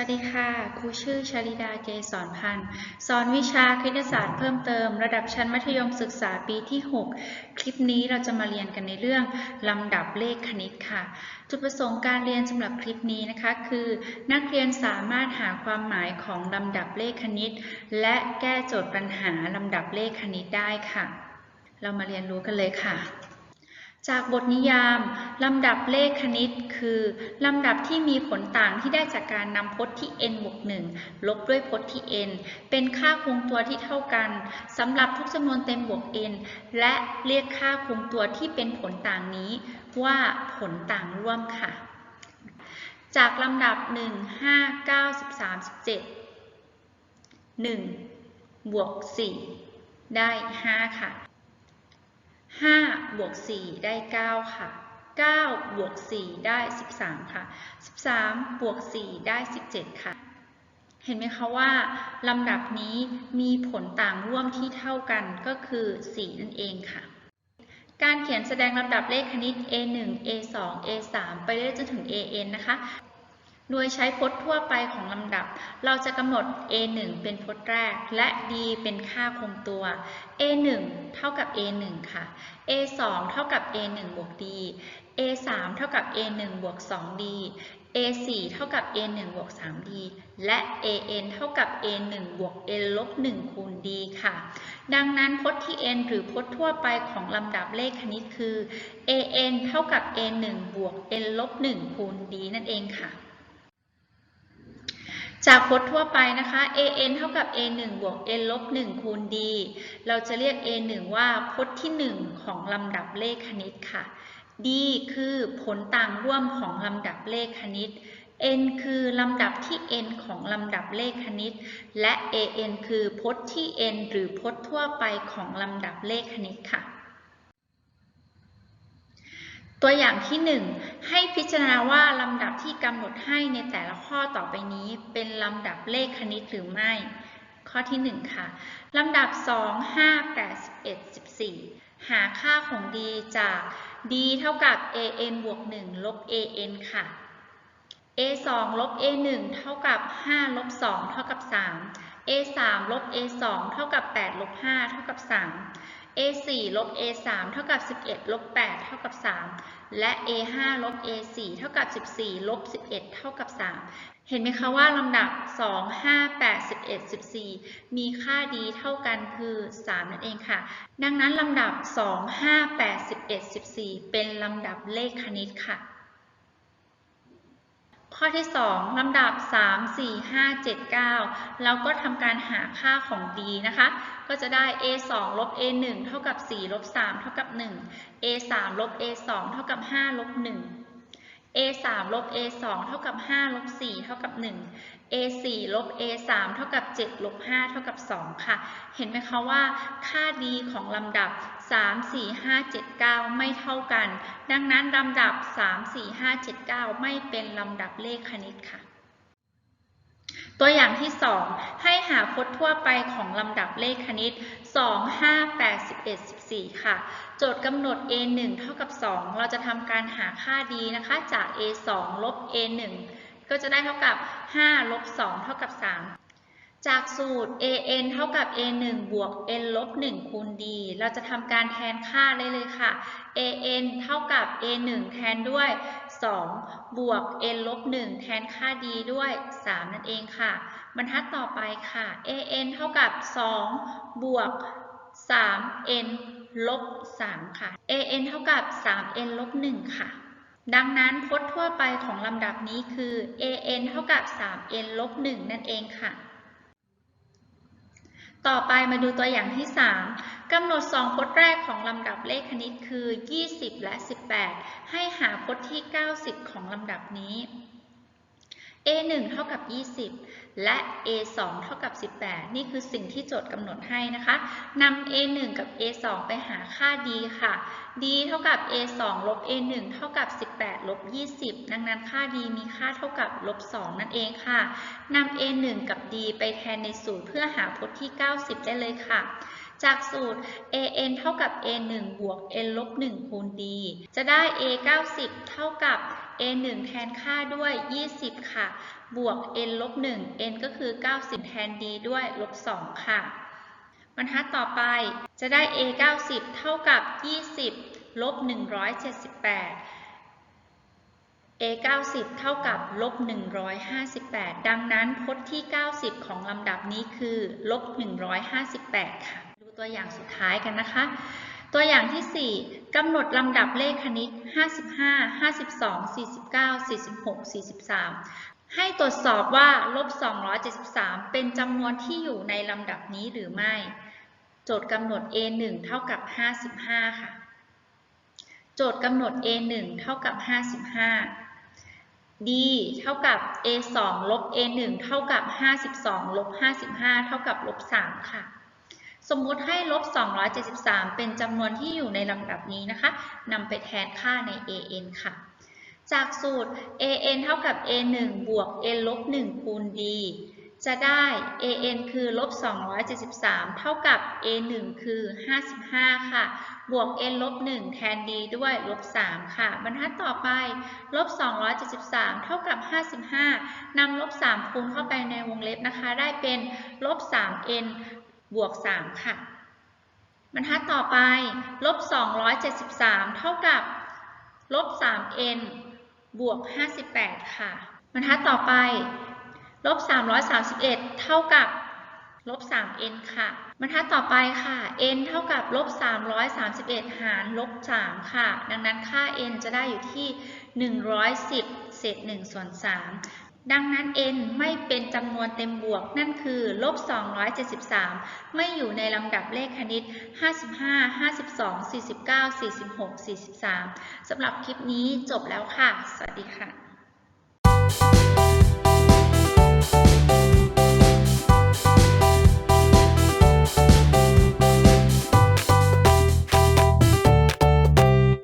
วัสดีค่ะ ครูชื่อชลิดาเกษรพันธ์ สอนวิชาคณิตศาสตร์เพิ่มเติม ระดับชั้นมัธยมศึกษาปีที่ 6 คลิปนี้เราจะมาเรียนกันในเรื่อง ลำดับเลขคณิตค่ะ จุดประสงค์การเรียนสำหรับคลิปนี้นะคะ คือ นักเรียนสามารถหาความหมายของลำดับเลขคณิต และแก้โจทย์ปัญหาลำดับเลขคณิตได้ค่ะ เรามาเรียนรู้กันเลยค่ะ จากบทนิยาม ลำดับเลขคณิต คือ ลำดับที่มีผลต่างที่ได้จากการนำพจน์ที่ n บวก1ลบด้วยพจน์ที่ n เป็นค่าคงตัวที่เท่ากันสำหรับทุกจำนวนเต็มบวก n และเรียกค่าคงตัวที่เป็นผลต่างนี้ ว่าผลต่างร่วมค่ะ จากลำดับ 1 5 9 13 17 1 บวก 4 ได้ 5 ค่ะ 5บวก4ได้ 9 ค่ะ 9 บวก 4 ได้ 13 ค่ะ 13 บวก 4 ได้ 17 ค่ะ เห็นไหมคะว่าลำดับนี้มีผลต่างร่วมที่เท่ากันก็คือ 4 นั่นเองค่ะ การเขียนแสดงลำดับเลขคณิต A1 A2 A3 ไปเรื่อยจนถึง AN นะคะ โดยใช้พจน์ทั่วไปของลำดับ เราจะกำหนด A1 เป็นพจน์แรก และ D เป็นค่าคงตัว A1 เท่ากับ A1 ค่ะ A2 เท่ากับ A1 บวก D A3 เท่ากับ A1 บวก 2D A4 เท่ากับ A1 บวก 3D และ AN เท่ากับ A1 บวก N ลบ 1 คูณ D ค่ะ ดังนั้นพจน์ที่ n หรือพจน์ทั่วไปของลำดับเลขคณิตคือ an เท่ากับ n 1บวก n ลบ 1 คูณ d นั่นเองค่ะ จากพจน์ทั่วไปนะคะ an เท่ากับ a 1บวก n ลบ1คูณ d เราจะเรียก a 1ว่าพจน์ที่ 1 ของลำดับเลขคณิตค่ะ d คือผลต่างร่วมของลำดับเลขคณิต n คือลำดับที่ n ของลำดับเลขคณิต และ an คือพจน์ที่ n หรือพจน์ทั่วไปของลำดับเลขคณิตค่ะ ตัวอย่างที่ 1 ให้พิจารณาว่าลำดับที่กำหนดให้ในแต่ละข้อต่อไปนี้เป็นลำดับเลขคณิตหรือไม่ ข้อที่ 1 ค่ะ ลำดับ 2 5 8 11 14 หาค่าของ d จาก d เท่ากับ an บวก 1 ลบ an ค่ะ a 2ลบ a 1เท่ากับ 5 ลบ 2 เท่ากับ 3 a 3ลบ a 2เท่ากับ 8 ลบ 5 เท่ากับ 3 a 4ลบ a 3เท่ากับ 11 ลบ 8 เท่ากับ 3 และ a 5ลบ a 4เท่ากับ 14 ลบ 11 เท่ากับ 3 เห็นไหมคะว่าลำดับ 2 5 8 11 14 มีค่าดีเท่ากันคือ 3 นั่นเองค่ะ ดังนั้นลำดับ 2 5 8 11 14 เป็นลำดับเลขคณิตค่ะ ข้อที่ 2ลำดับ 3 4 5 7 9เราก็ทำการหาค่าของ d นะคะ ก็จะได้ a 2ลบ a 1เท่ากับ4ลบ3เท่ากับ 1 a 3ลบ a 2เท่ากับ5ลบ1 a 3ลบ a 2เท่ากับ5ลบ4เท่ากับ 1 a 4ลบ a 3เท่ากับ7ลบ5เท่ากับ 2 ค่ะ เห็นไหมคะว่า ค่า d ของลำดับ 3 4 5 7 9 ไม่เท่ากัน ดังนั้นลำดับ 3 4 5 7 9 ไม่เป็นลำดับเลขคณิตค่ะ ตัวอย่างที่ 2 ให้หาพจน์ทั่วไปของลำดับเลขคณิต 2 5 8 11 14 ค่ะ โจทย์กำหนด a 1เท่ากับ 2 เราจะทำการหาค่า d นะคะ จาก a 2ลบ a 1ก็จะได้เท่ากับ 5 ลบ 2 เท่ากับ 3 จากสูตร an เท่ากับ a 1 บวก n ลบ1คูณ d เราจะทำการแทนค่าได้เลยค่ะ an เท่ากับ a 1 แทนด้วย 2 บวก n ลบ1แทนค่า d ด้วย 3 นั่นเองค่ะ บรรทัดต่อไปค่ะ an เท่ากับ 2 บวก 3n ลบ 3 ค่ะ an เท่ากับ 3n ลบ 1 ค่ะดังนั้นพจน์ทั่วไปของลำดับนี้คือ an เท่ากับ 3n ลบ 1 นั่นเองค่ะ ต่อไปมาดูตัวอย่างที่ 3กำหนด 2 พจน์แรกของลำดับเลขคณิตคือ 20 และ 18 ให้หาพจน์ที่ 90 ของลำดับนี้ a 1 เท่ากับ 20 และ a 2 เท่ากับ 18 นี่คือสิ่งที่โจทย์กำหนดให้นะคะนำ a 1 กับ a 2 ไปหาค่า d ค่ะ d เท่ากับ a 2 ลบ a 1 เท่ากับ 18 ลบ 20 ดังนั้นค่า d มีค่าเท่ากับลบ 2 นั่นเองค่ะนำ a 1 กับ d ไปแทนในสูตรเพื่อหาพจน์ที่ 90 ได้เลยค่ะ จากสูตร an เท่ากับ a 1บวก n ลบ1คูณ d จะได้ a 90 เท่ากับ a 1แทนค่าด้วย 20 ค่ะ บวก n ลบ1 n ก็คือ 90 แทน d ด้วย ลบ 2 ค่ะ บรรทัดต่อไปจะได้ a 90 เท่ากับ 20 ลบ 178 a 90 เท่ากับลบ158 ดังนั้นพจน์ที่ 90 ของลำดับนี้คือลบ158 ค่ะ ตัวอย่างสุดท้ายกันนะคะ ตัวอย่างที่ 4กำหนดลำดับเลขคณิต 55 52 49 46 43 ให้ตรวจสอบว่าลบ 273 เป็นจำนวนที่อยู่ในลำดับนี้หรือไม่ โจทย์กำหนด a 1เท่ากับ 55 ค่ะ โจทย์กำหนด a 1เท่ากับ 55 d เท่ากับ a 2ลบ a 1เท่ากับ 52 ลบ 55 เท่ากับลบ 3 ค่ะ สมมุติให้ลบ 273 เป็นจำนวนที่อยู่ในลำดับนี้นะคะนำไปแทนค่าใน an ค่ะ จากสูตร an เท่ากับ a 1 บวก n ลบ1คูณ d จะได้ an คือลบ 273 เท่ากับ a 1 คือ 55 ค่ะ บวก n ลบ 1 แทน d ด้วย ลบ 3 ค่ะ บรรทัดต่อไป ลบ 273 เท่ากับ 55 นำลบ 3 คูณเข้าไปในวงเล็บนะคะ ได้เป็นลบ 3n บวก 3 ค่ะ บรรทัดต่อไปลบ 273 เท่ากับลบ 3n บวก 58 ค่ะ บรรทัดต่อไปลบ 331 เท่ากับลบ 3n ค่ะ บรรทัดต่อไปค่ะ n เท่ากับลบ 331 หารลบ 3 ค่ะ ดังนั้นค่า n จะได้อยู่ที่ 110 เศษ1ส่วน3 ดังนั้น n ไม่เป็นจำนวนเต็มบวก นั่นคือลบ 273 ไม่อยู่ในลำดับเลขคณิต 55 52 49 46 43 สำหรับคลิปนี้จบแล้วค่ะ สวัสดีค่ะ